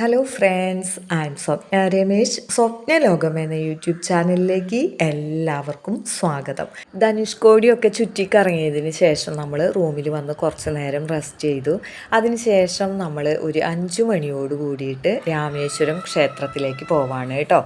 Hello friends I'm Swapna Ramesh Swapna Lokam എന്ന YouTube ചാനലിലേക്ക് എല്ലാവർക്കും സ്വാഗതം. ധനുഷ് കോടിയൊക്കെ ചുറ്റിക്കറങ്ങിയതിന് ശേഷം നമ്മൾ റൂമിൽ വന്ന് കുറച്ച് നേരം റെസ്റ്റ് ചെയ്തു. അതിനുശേഷം നമ്മൾ ഒരു അഞ്ചു മണിയോട് കൂടിയിട്ട് രാമേശ്വരം ക്ഷേത്രത്തിലേക്ക് പോവാണ് കേട്ടോ.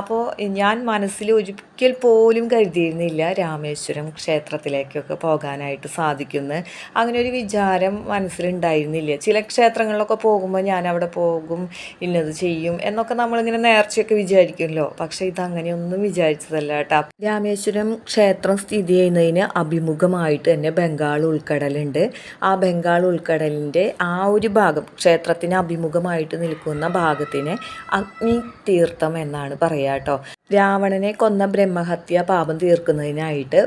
അപ്പോൾ ഞാൻ മനസ്സിൽ ഒരിക്കൽ പോലും കരുതിയിരുന്നില്ല രാമേശ്വരം ക്ഷേത്രത്തിലേക്കൊക്കെ പോകാനായിട്ട് സാധിക്കുന്നു. അങ്ങനെ ഒരു വിചാരം മനസ്സിലുണ്ടായിരുന്നില്ല. ചില ക്ഷേത്രങ്ങളിലൊക്കെ പോകുമ്പോൾ ഞാൻ അവിടെ പോകും ഇന്നത് ചെയ്യും എന്നൊക്കെ നമ്മളിങ്ങനെ നേർച്ചയൊക്കെ വിചാരിക്കുമല്ലോ. പക്ഷേ ഇതങ്ങനെയൊന്നും വിചാരിച്ചതല്ല കേട്ടോ. രാമേശ്വരം ക്ഷേത്രം സ്ഥിതി ചെയ്യുന്നതിന് അഭിമുഖമായിട്ട് തന്നെ ബംഗാൾ ഉൾക്കടലുണ്ട്. ആ ബംഗാൾ ഉൾക്കടലിന്റെ ആ ഒരു ഭാഗം ക്ഷേത്രത്തിന് അഭിമുഖമായിട്ട് നിൽക്കുന്ന ഭാഗത്തിന് അഗ്നി തീർത്ഥം എന്നാണ് പറയുക കേട്ടോ. രാവണനെ കൊന്ന ബ്രഹ്മഹത്യ പാപം തീർക്കുന്നതിനായിട്ട്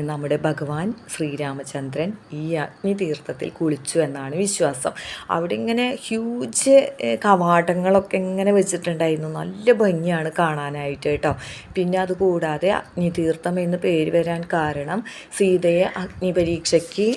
നമ്മുടെ ഭഗവാൻ ശ്രീരാമചന്ദ്രൻ ഈ അഗ്നി തീർത്ഥത്തിൽ കുളിച്ചു എന്നാണ് വിശ്വാസം. അവിടെ ഇങ്ങനെ ഹ്യൂജ് കവാടങ്ങളൊക്കെ ഇങ്ങനെ വെച്ചിട്ടുണ്ടായിരുന്നു. നല്ല ഭംഗിയാണ് കാണാനായിട്ട് കേട്ടോ. പിന്നെ അതുകൂടാതെ അഗ്നി തീർത്ഥം എന്ന് പേര് വരാൻ കാരണം സീതയെ അഗ്നി പരീക്ഷയ്ക്ക്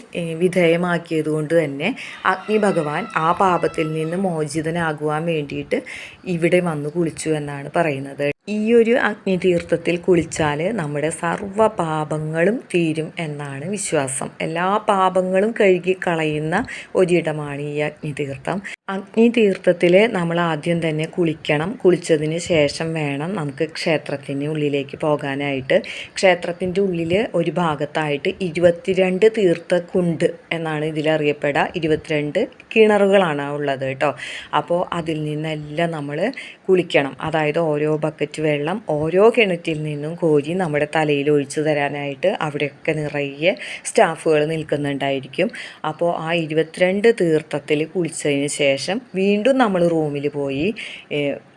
വിധേയമാക്കിയത് കൊണ്ട് തന്നെ അഗ്നി ഭഗവാൻ ആ പാപത്തിൽ നിന്ന് മോചിതനാകുവാൻ വേണ്ടിയിട്ട് ഇവിടെ വന്ന് കുളിച്ചു എന്നാണ് പറയുന്നത്. ഈ ഒരു അഗ്നിതീർത്ഥത്തിൽ കുളിച്ചാൽ നമ്മുടെ സർവ പാപങ്ങളും തീരും എന്നാണ് വിശ്വാസം. എല്ലാ പാപങ്ങളും കഴുകി കളയുന്ന ഒരിടമാണ് ഈ അഗ്നിതീർത്ഥം. അഗ്നിതീർത്ഥത്തിൽ നമ്മൾ ആദ്യം തന്നെ കുളിക്കണം. കുളിച്ചതിന് ശേഷം വേണം നമുക്ക് ക്ഷേത്രത്തിന്റെ ഉള്ളിലേക്ക് പോകാനായിട്ട്. ക്ഷേത്രത്തിന്റെ ഉള്ളിൽ ഒരു ഭാഗത്തായിട്ട് ഇരുപത്തിരണ്ട് തീർത്ഥ കുണ്ട് എന്നാണ് ഇതിലറിയപ്പെടുക. ഇരുപത്തിരണ്ട് കിണറുകളാണ് ഉള്ളത് കേട്ടോ. അപ്പോൾ അതിൽ നിന്നെല്ലാം നമ്മൾ കുളിക്കണം. അതായത് ഓരോ ബക്കറ്റ് വെള്ളം ഓരോ കിണറ്റിൽ നിന്നും കോരി നമ്മുടെ തലയിൽ ഒഴിച്ചു തരാനായിട്ട് അവിടെയൊക്കെ നിറയെ സ്റ്റാഫുകൾ നിൽക്കുന്നുണ്ടായിരിക്കും. അപ്പോൾ ആ ഇരുപത്തിരണ്ട് തീർത്ഥത്തിൽ കുളിച്ചതിന് ശേഷം വീണ്ടും നമ്മൾ റൂമിൽ പോയി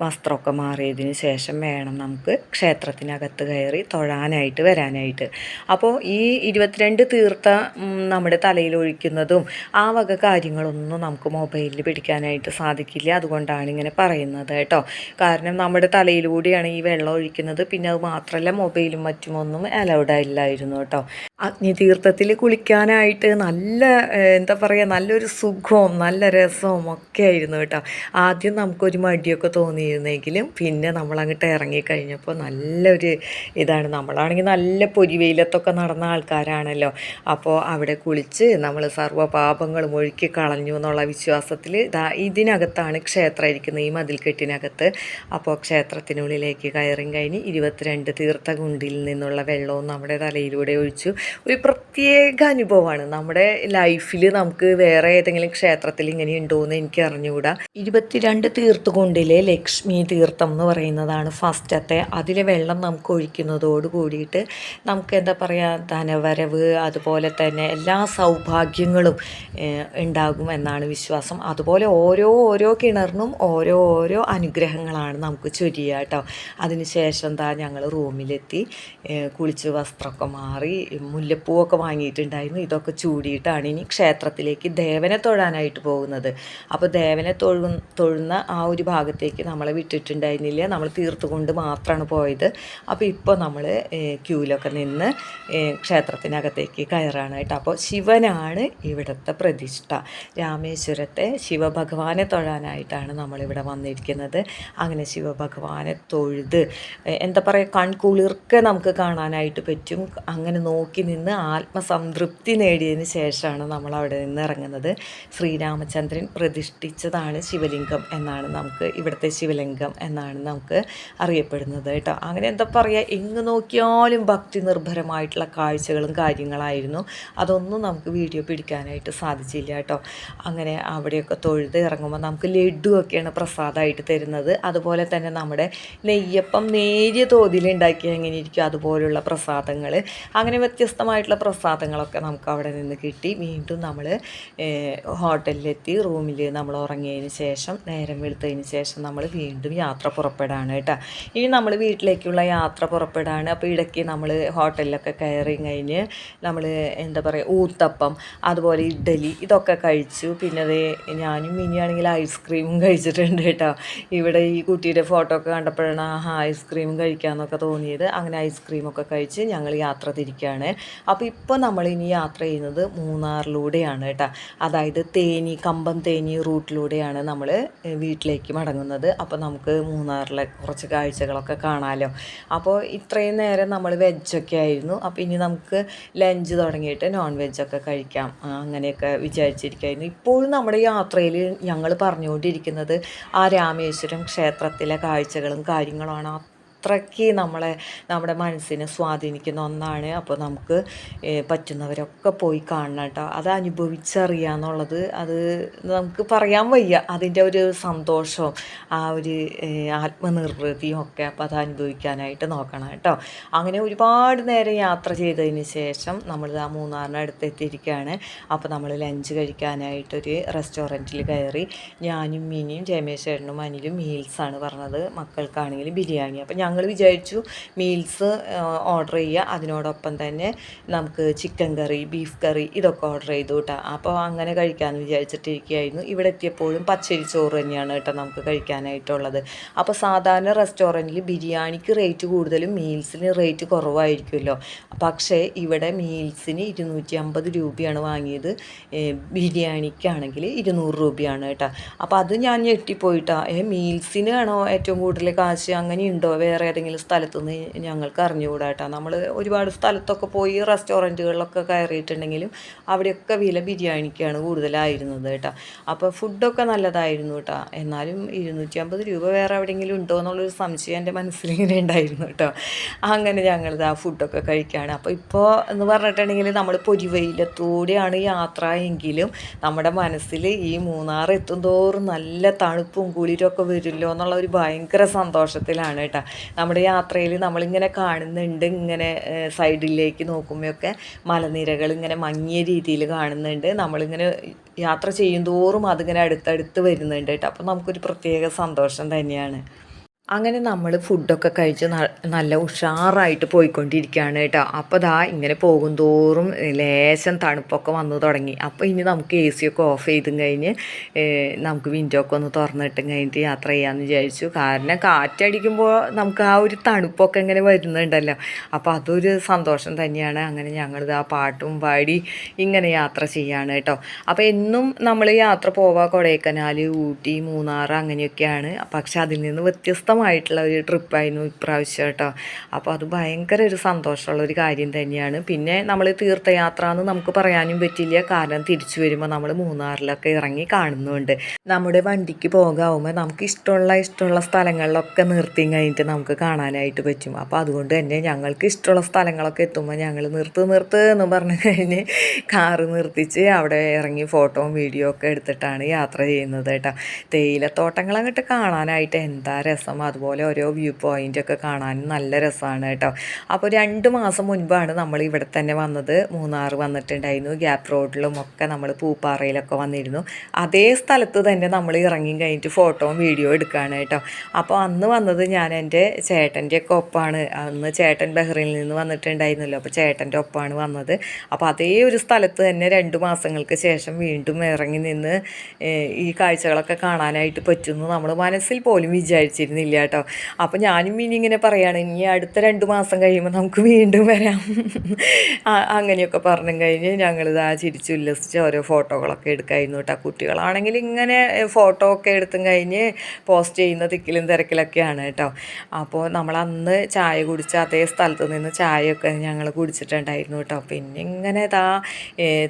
വസ്ത്രമൊക്കെ മാറിയതിന് ശേഷം വേണം നമുക്ക് ക്ഷേത്രത്തിനകത്ത് കയറി തൊഴാനായിട്ട് വരാനായിട്ട്. അപ്പോൾ ഈ ഇരുപത്തിരണ്ട് തീർത്ഥ നമ്മുടെ തലയിൽ ഒഴിക്കുന്നതും ആ വക കാര്യങ്ങളൊന്നും നമുക്ക് മൊബൈലിൽ പിടിക്കാനായിട്ട് സാധിക്കില്ല. അതുകൊണ്ടാണ് ഇങ്ങനെ പറയുന്നത് കേട്ടോ. കാരണം നമ്മുടെ തലയിലൂടെയാണ് ഈ വെള്ളം ഒഴിക്കുന്നത്. പിന്നെ അത് മാത്രമല്ല മൊബൈലും മറ്റുമൊന്നും അലൗഡ് അല്ലായിരുന്നു കേട്ടോ. അഗ്നിതീർത്ഥത്തിൽ കുളിക്കാനായിട്ട് നല്ല എന്താ പറയുക നല്ലൊരു സുഖവും നല്ല രസവും ഒക്കെ ആയിരുന്നു കേട്ടോ. ആദ്യം നമുക്കൊരു മടിയൊക്കെ തോന്നിയിരുന്നെങ്കിലും പിന്നെ നമ്മളങ്ങോട്ട് ഇറങ്ങിക്കഴിഞ്ഞപ്പോൾ നല്ലൊരു ഇതാണ്. നമ്മളാണെങ്കിൽ നല്ല പൊരിവെയിലത്തൊക്കെ നടന്ന ആൾക്കാരാണല്ലോ. അപ്പോൾ അവിടെ കുളിച്ച് നമ്മൾ സർവപാപങ്ങളും ഒഴുക്കി കളഞ്ഞു എന്നുള്ള വിശ്വാസത്തിൽ ഇതാ ഇതിനകത്താണ് ക്ഷേത്രം ഇരിക്കുന്നത് ഈ മതിൽക്കെട്ടിനകത്ത്. അപ്പോൾ ക്ഷേത്രത്തിനുള്ളിലേക്ക് കയറി കഴിഞ്ഞ് ഇരുപത്തിരണ്ട് തീർത്ഥകുണ്ടിൽ നിന്നുള്ള വെള്ളവും നമ്മുടെ തലയിലൂടെ ഒഴിച്ചു. ഒരു പ്രത്യേക അനുഭവമാണ് നമ്മുടെ ലൈഫിൽ നമുക്ക് വേറെ ഏതെങ്കിലും ക്ഷേത്രത്തിൽ ഇങ്ങനെ ഉണ്ടോ എന്ന് എനിക്ക് അറിഞ്ഞുകൂടാ. ഇരുപത്തിരണ്ട് തീർത്ഥകുണ്ടിലെ ലക്ഷ്മി തീർത്ഥം എന്ന് പറയുന്നതാണ് ഫസ്റ്റത്തെ. അതിലെ വെള്ളം നമുക്ക് ഒഴിക്കുന്നതോട് കൂടിയിട്ട് നമുക്ക് എന്താ പറയുക ധനവരവ് അതുപോലെ തന്നെ എല്ലാ സൗഭാഗ്യങ്ങളും ഉണ്ടാകും എന്നാണ് വിശ്വാസം. അതുപോലെ ഓരോ ഓരോ കിണറിനും ഓരോ ഓരോ അനുഗ്രഹങ്ങളാണ് നമുക്ക് ചൊരിയുക കേട്ടോ. അതിനുശേഷം എന്താ ഞങ്ങൾ റൂമിലെത്തി കുളിച്ച് വസ്ത്രമൊക്കെ മാറി മുല്ലപ്പൂവൊക്കെ വാങ്ങിയിട്ടുണ്ടായിരുന്നു. ഇതൊക്കെ ചൂടിയിട്ടാണ് ഇനി ക്ഷേത്രത്തിലേക്ക് ദേവനെ തൊഴാനായിട്ട് പോകുന്നത്. അപ്പോൾ ദേവനെ തൊഴു തൊഴുന്ന ആ ഒരു ഭാഗത്തേക്ക് നമ്മളെ വിട്ടിട്ടുണ്ടായിരുന്നില്ല. നമ്മൾ തീർത്തുകൊണ്ട് മാത്രമാണ് പോയത്. അപ്പോൾ ഇപ്പോൾ നമ്മൾ ക്യൂലൊക്കെ നിന്ന് ക്ഷേത്രത്തിനകത്തേക്ക് കയറാനായിട്ട് അപ്പോൾ ശിവനാണ് ഇവിടുത്തെ പ്രതിഷ്ഠ. രാമേശ്വരത്തെ ശിവഭഗവാനെ തൊഴാനായിട്ടാണ് നമ്മളിവിടെ വന്നിരിക്കുന്നത്. അങ്ങനെ ശിവഭഗവാനെ തൊഴുത് എന്താ പറയുക കൺകുളിർക്കെ നമുക്ക് കാണാനായിട്ട് പറ്റും. അങ്ങനെ നോക്കി നിന്ന് ആത്മസംതൃപ്തി നേടിയതിന് ശേഷമാണ് നമ്മൾ അവിടെ നിന്ന് ഇറങ്ങുന്നത് ശ്രീരാമചന്ദ്രൻ പ്രതിഷ്ഠിച്ചതാണ് ശിവലിംഗം എന്നാണ് നമുക്ക് ഇവിടുത്തെ ശിവലിംഗം എന്നാണ് നമുക്ക് അറിയപ്പെടുന്നത് കേട്ടോ. അങ്ങനെ എന്താ പറയുക എങ്ങ് നോക്കിയാലും ഭക്തി നിർഭരമായിട്ടുള്ള കാഴ്ചകളും കാര്യങ്ങളായിരുന്നു. അതൊന്നും നമുക്ക് വീഡിയോ പിടിക്കാനായിട്ട് സാധിച്ചില്ല കേട്ടോ. അങ്ങനെ അവിടെയൊക്കെ തൊഴുത് ഇറങ്ങുമ്പോൾ നമുക്ക് ലഡുവൊക്കെയാണ് പ്രസാദമായിട്ട് തരുന്നത്. അതുപോലെ തന്നെ നമ്മുടെ നെയ്യപ്പം നേരിയ തോതിൽ ഉണ്ടാക്കിയാൽ എങ്ങനെ ഇരിക്കും അതുപോലുള്ള പ്രസാദങ്ങൾ. അങ്ങനെ വ്യത്യസ്തമായിട്ടുള്ള പ്രസാദങ്ങളൊക്കെ നമുക്ക് അവിടെ നിന്ന് കിട്ടി. വീണ്ടും നമ്മൾ ഹോട്ടലിലെത്തി റൂമിൽ നമ്മൾ ഉറങ്ങിയതിന് ശേഷം നേരം വെളുത്തതിന് ശേഷം നമ്മൾ വീണ്ടും യാത്ര പുറപ്പെടാണ് കേട്ടോ. ഇനി നമ്മൾ വീട്ടിലേക്കുള്ള യാത്ര പുറപ്പെടാണ് അപ്പോൾ ഇടയ്ക്ക് നമ്മൾ ഹോട്ടലിലൊക്കെ കയറി കഴിഞ്ഞ് നമ്മൾ എന്താ പറയുക ഊത്തപ്പം അതുപോലെ ഇഡ്ഡലി ഇതൊക്കെ കഴിച്ചു. പിന്നെ അത് ഞാനും മിനിയാണെങ്കിൽ ഐസ്ക്രീമും കഴിച്ചിട്ടുണ്ട് കേട്ടോ. ഇവിടെ ഈ കുട്ടിയുടെ ഫോട്ടോ ഒക്കെ കണ്ടപ്പോഴാണ് ആ ഐസ്ക്രീമും കഴിക്കാമെന്നൊക്കെ തോന്നിയത്. അങ്ങനെ ഐസ്ക്രീമൊക്കെ കഴിച്ച് ഞങ്ങൾ യാത്ര തിരിക്കുകയാണ്. അപ്പോൾ ഇപ്പോൾ നമ്മൾ ഇനി യാത്ര ചെയ്യുന്നത് മൂന്നാറിലൂടെയാണ് കേട്ടോ. അതായത് തേനി കമ്പം തേനി റൂട്ടിലൂടെയാണ് നമ്മൾ വീട്ടിലേക്ക് മടങ്ങുന്നത്. അപ്പോൾ നമുക്ക് മൂന്നാറിലെ കുറച്ച് കാഴ്ചകളൊക്കെ കാണാമല്ലോ അപ്പോൾ ഇത്രയും നേരം നമ്മൾ വെജൊക്കെ ആയിരുന്നു. അപ്പോൾ ഇനി നമുക്ക് ലഞ്ച് തുടങ്ങിയിട്ട് നോൺ വെജൊക്കെ കഴിക്കാം. അങ്ങനെയൊക്കെ വിചാരിച്ചിരിക്കുകയായിരുന്നു ഇപ്പോഴും നമ്മുടെ യാത്രയിൽ ഞങ്ങൾ പറഞ്ഞുകൊണ്ടിരിക്കുന്നത് ആ രാമേശ്വരം ക്ഷേത്രത്തിലെ കാഴ്ചകളും കാര്യങ്ങളുമാണ്. അത്രയ്ക്ക് നമ്മളെ നമ്മുടെ മനസ്സിനെ സ്വാധീനിക്കുന്ന ഒന്നാണ്. അപ്പോൾ നമുക്ക് പറ്റുന്നവരൊക്കെ പോയി കാണണം കേട്ടോ. അത് അനുഭവിച്ചറിയാന്നുള്ളത് അത് നമുക്ക് പറയാൻ വയ്യ. അതിന്റെ ഒരു സന്തോഷവും ആ ഒരു ആത്മനിർവൃതിയും ഒക്കെ അപ്പോൾ അത് അനുഭവിക്കാനായിട്ട് നോക്കണം കേട്ടോ. അങ്ങനെ ഒരുപാട് നേരം യാത്ര ചെയ്തതിന് ശേഷം നമ്മൾ ആ മൂന്നാറിന് അടുത്ത് എത്തിയിരിക്കുകയാണ് അപ്പോൾ നമ്മൾ ലഞ്ച് കഴിക്കാനായിട്ടൊരു റെസ്റ്റോറന്റിൽ കയറി ഞാനും മിനിയും ജയമേശ്വരനും അനിലും മീൽസാണ് പറഞ്ഞത്. മക്കൾക്കാണെങ്കിൽ ബിരിയാണി. അപ്പോൾ വിചാരിച്ചു മീൽസ് ഓർഡർ ചെയ്യുക. അതിനോടൊപ്പം തന്നെ നമുക്ക് ചിക്കൻ കറി ബീഫ് കറി ഇതൊക്കെ ഓർഡർ ചെയ്തു കേട്ടോ അപ്പോൾ അങ്ങനെ കഴിക്കാമെന്ന് വിചാരിച്ചിട്ടിരിക്കുകയായിരുന്നു. ഇവിടെ എത്തിയപ്പോഴും പച്ചരി ചോറ് തന്നെയാണ് കേട്ടോ നമുക്ക് കഴിക്കാനായിട്ടുള്ളത്. അപ്പോൾ സാധാരണ റെസ്റ്റോറന്റിൽ ബിരിയാണിക്ക് റേറ്റ് കൂടുതലും മീൽസിന് റേറ്റ് കുറവായിരിക്കുമല്ലോ. പക്ഷേ ഇവിടെ മീൽസിന് ഇരുന്നൂറ്റി അമ്പത് രൂപയാണ് വാങ്ങിയത്. ബിരിയാണിക്കാണെങ്കിൽ ഇരുന്നൂറ് രൂപയാണ് കേട്ടോ അപ്പോൾ അത് ഞാൻ ഞെട്ടിപ്പോയിട്ടാ ഏ മീൽസിനാണോ ഏറ്റവും കൂടുതൽ കാശ്? അങ്ങനെയുണ്ടോ വേറെ ഏതെങ്കിലും സ്ഥലത്ത് നിന്ന് ഞങ്ങൾക്ക് അറിഞ്ഞുകൂടാട്ടോ. നമ്മൾ ഒരുപാട് സ്ഥലത്തൊക്കെ പോയി റെസ്റ്റോറന്റുകളിലൊക്കെ കയറിയിട്ടുണ്ടെങ്കിലും അവിടെയൊക്കെ വില ബിരിയാണിക്കാണ് കൂടുതലായിരുന്നത് കേട്ടോ അപ്പോൾ ഫുഡൊക്കെ നല്ലതായിരുന്നു കേട്ടോ എന്നാലും ഇരുന്നൂറ്റി അമ്പത് രൂപ വേറെ എവിടെയെങ്കിലും ഉണ്ടോ എന്നുള്ളൊരു സംശയം എന്റെ മനസ്സിലിങ്ങനെ ഉണ്ടായിരുന്നു കേട്ടോ അങ്ങനെ ഞങ്ങളിത് ആ ഫുഡൊക്കെ കഴിക്കുകയാണ് അപ്പോൾ ഇപ്പോൾ എന്ന് പറഞ്ഞിട്ടുണ്ടെങ്കിൽ നമ്മൾ പൊരിവെയിലത്തൂടെയാണ് യാത്ര എങ്കിലും നമ്മുടെ മനസ്സിൽ ഈ മൂന്നാർ എത്തും തോറും നല്ല തണുപ്പും കുളിരൊക്കെ വരുമല്ലോ എന്നുള്ള ഒരു ഭയങ്കര സന്തോഷത്തിലാണ് കേട്ടോ നമ്മുടെ യാത്രയിൽ നമ്മളിങ്ങനെ കാണുന്നുണ്ട് ഇങ്ങനെ സൈഡിലേക്ക് നോക്കുമ്പോഴൊക്കെ മലനിരകൾ ഇങ്ങനെ മങ്ങിയ രീതിയിൽ കാണുന്നുണ്ട്. നമ്മളിങ്ങനെ യാത്ര ചെയ്യും തോറും അതിങ്ങനെ അടുത്തടുത്ത് വരുന്നുണ്ട് കേട്ടോ. അപ്പോൾ നമുക്കൊരു പ്രത്യേക സന്തോഷം തന്നെയാണ്. അങ്ങനെ നമ്മൾ ഫുഡൊക്കെ കഴിച്ച് നല്ല ഉഷാറായിട്ട് പോയിക്കൊണ്ടിരിക്കുകയാണ് കേട്ടോ. അപ്പോൾ ദാ ഇങ്ങനെ പോകും തോറും ലേശം തണുപ്പൊക്കെ വന്നു തുടങ്ങി. അപ്പോൾ ഇനി നമുക്ക് എ സി ഒക്കെ ഓഫ് ചെയ്തും കഴിഞ്ഞ് നമുക്ക് വിൻഡോ ഒക്കെ ഒന്ന് തുറന്നിട്ടും കഴിഞ്ഞിട്ട് യാത്ര ചെയ്യാമെന്ന് വിചാരിച്ചു. കാരണം കാറ്റടിക്കുമ്പോൾ നമുക്ക് ആ ഒരു തണുപ്പൊക്കെ ഇങ്ങനെ വരുന്നുണ്ടല്ലോ. അപ്പോൾ അതൊരു സന്തോഷം തന്നെയാണ്. അങ്ങനെ ഞങ്ങളിത് ആ പാട്ടും പാടി ഇങ്ങനെ യാത്ര ചെയ്യാണ് കേട്ടോ. അപ്പോൾ എന്നും നമ്മൾ യാത്ര പോവുക കൊടൈക്കനാൽ ഊട്ടി മൂന്നാർ അങ്ങനെയൊക്കെയാണ്. പക്ഷെ അതിൽ നിന്ന് വ്യത്യസ്തമായിട്ടുള്ള ഒരു ട്രിപ്പായിരുന്നു ഇപ്രാവശ്യം കേട്ടോ. അപ്പോൾ അത് ഭയങ്കര ഒരു സന്തോഷമുള്ള ഒരു കാര്യം തന്നെയാണ്. പിന്നെ നമ്മൾ തീർത്ഥയാത്ര എന്ന് നമുക്ക് പറയാനും പറ്റില്ല. കാരണം തിരിച്ചു വരുമ്പോൾ നമ്മൾ മൂന്നാറിലൊക്കെ ഇറങ്ങി കാണുന്നുണ്ട്. നമ്മുടെ വണ്ടിക്ക് പോകാവുമ്പോൾ നമുക്ക് ഇഷ്ടമുള്ള ഇഷ്ടമുള്ള സ്ഥലങ്ങളിലൊക്കെ നിർത്തി കഴിഞ്ഞിട്ട് നമുക്ക് കാണാനായിട്ട് പറ്റും. അപ്പോൾ അതുകൊണ്ട് തന്നെ ഞങ്ങൾക്ക് ഇഷ്ടമുള്ള സ്ഥലങ്ങളൊക്കെ എത്തുമ്പോൾ ഞങ്ങൾ നിർത്ത് നിർത്ത് എന്ന് പറഞ്ഞു കഴിഞ്ഞ് കാറ് നിർത്തിച്ച് അവിടെ ഇറങ്ങി ഫോട്ടോയും വീഡിയോ ഒക്കെ എടുത്തിട്ടാണ് യാത്ര ചെയ്യുന്നത് കേട്ടോ. തേയിലത്തോട്ടങ്ങൾ അങ്ങോട്ട് കാണാനായിട്ട് എന്താ രസം? അതുപോലെ ഓരോ വ്യൂ പോയിന്റൊക്കെ കാണാനും നല്ല രസമാണ് കേട്ടോ. അപ്പോൾ രണ്ട് മാസം മുൻപാണ് നമ്മൾ ഇവിടെ തന്നെ വന്നത്. മൂന്നാർ വന്നിട്ടുണ്ടായിരുന്നു. ഗ്യാപ്പ് റോഡിലും ഒക്കെ നമ്മൾ പൂപ്പാറയിലൊക്കെ വന്നിരുന്നു. അതേ സ്ഥലത്ത് തന്നെ നമ്മൾ ഇറങ്ങി കഴിഞ്ഞിട്ട് ഫോട്ടോയും വീഡിയോ എടുക്കുകയാണ് കേട്ടോ. അപ്പോൾ അന്ന് വന്നത് ഞാൻ എന്റെ ചേട്ടന്റെ ഒക്കെ ഒപ്പമാണ് അന്ന് ചേട്ടൻ ബഹ്റിനിൽ നിന്ന് വന്നിട്ടുണ്ടായിരുന്നല്ലോ. അപ്പോൾ ചേട്ടന്റെ ഒപ്പമാണ് വന്നത്. അപ്പോൾ അതേ ഒരു സ്ഥലത്ത് തന്നെ രണ്ട് മാസങ്ങൾക്ക് ശേഷം വീണ്ടും ഇറങ്ങി നിന്ന് ഈ കാഴ്ചകളൊക്കെ കാണാനായിട്ട് പറ്റുമെന്ന് നമ്മൾ മനസ്സിൽ പോലും വിചാരിച്ചിരുന്നില്ല. കേട്ടോ. അപ്പോൾ ഞാനും ഇനി ഇങ്ങനെ പറയാണ് ഇനി അടുത്ത രണ്ട് മാസം കഴിയുമ്പോൾ നമുക്ക് വീണ്ടും വരാം. അങ്ങനെയൊക്കെ പറഞ്ഞു കഴിഞ്ഞ് ഞങ്ങളിത് ആ ചിരിച്ചുല്ലസിച്ച് ഓരോ ഫോട്ടോകളൊക്കെ എടുക്കായിരുന്നു കേട്ടോ. കുട്ടികളാണെങ്കിൽ ഇങ്ങനെ ഫോട്ടോ ഒക്കെ എടുത്തും കഴിഞ്ഞ് പോസ്റ്റ് ചെയ്യുന്ന തിക്കിലും തിരക്കിലൊക്കെയാണ് കേട്ടോ. അപ്പോൾ നമ്മൾ അന്ന് ചായ കുടിച്ച അതേ സ്ഥലത്ത് നിന്ന് ചായയൊക്കെ ഞങ്ങൾ കുടിച്ചിട്ടുണ്ടായിരുന്നു കേട്ടോ. പിന്നെ ഇങ്ങനെ ഇതാ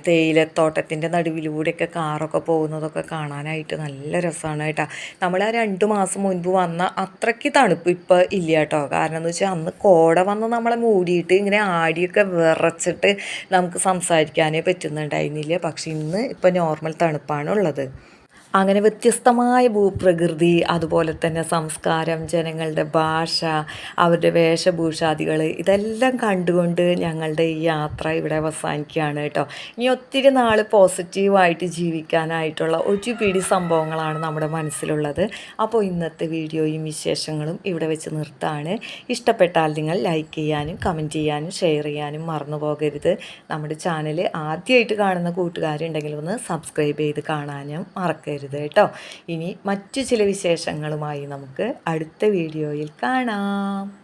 തേയിലത്തോട്ടത്തിന്റെ നടുവിലൂടെയൊക്കെ കാറൊക്കെ പോകുന്നതൊക്കെ കാണാനായിട്ട് നല്ല രസമാണ് കേട്ടോ. നമ്മൾ ആ രണ്ട് മാസം മുൻപ് വന്ന അത്രയ്ക്ക് തണുപ്പ് ഇപ്പോൾ ഇല്ല കേട്ടോ കാരണം എന്ന് വെച്ചാൽ അന്ന് കോട വന്ന് നമ്മളെ മൂടിയിട്ട് ഇങ്ങനെ ആടിയൊക്കെ വിറച്ചിട്ട് നമുക്ക് സംസാരിക്കാനേ പറ്റുന്നുണ്ടായിരുന്നില്ല. പക്ഷേ ഇന്ന് ഇപ്പോൾ നോർമൽ തണുപ്പാണ് ഉള്ളത് അങ്ങനെ വ്യത്യസ്തമായ ഭൂപ്രകൃതി അതുപോലെ തന്നെ സംസ്കാരം ജനങ്ങളുടെ ഭാഷ അവരുടെ വേഷഭൂഷാദികൾ ഇതെല്ലാം കണ്ടുകൊണ്ട് ഞങ്ങളുടെ ഈ യാത്ര ഇവിടെ അവസാനിക്കുകയാണ് കേട്ടോ. ഇനി ഒത്തിരി നാൾ പോസിറ്റീവായിട്ട് ജീവിക്കാനായിട്ടുള്ള ഒരു പിടി സംഭവങ്ങളാണ് നമ്മുടെ മനസ്സിലുള്ളത്. അപ്പോൾ ഇന്നത്തെ വീഡിയോയും വിശേഷങ്ങളും ഇവിടെ വെച്ച് നിർത്താണ്. ഇഷ്ടപ്പെട്ടാൽ നിങ്ങൾ ലൈക്ക് ചെയ്യാനും കമന്റ് ചെയ്യാനും ഷെയർ ചെയ്യാനും മറന്നു പോകരുത്. നമ്മുടെ ചാനൽ ആദ്യമായിട്ട് കാണുന്ന കൂട്ടുകാരുണ്ടെങ്കിൽ ഒന്ന് സബ്സ്ക്രൈബ് ചെയ്ത് കാണാനും മറക്കരുത് കേട്ടോ. ഇനി മറ്റു ചില വിശേഷങ്ങളുമായി നമുക്ക് അടുത്ത വീഡിയോയിൽ കാണാം.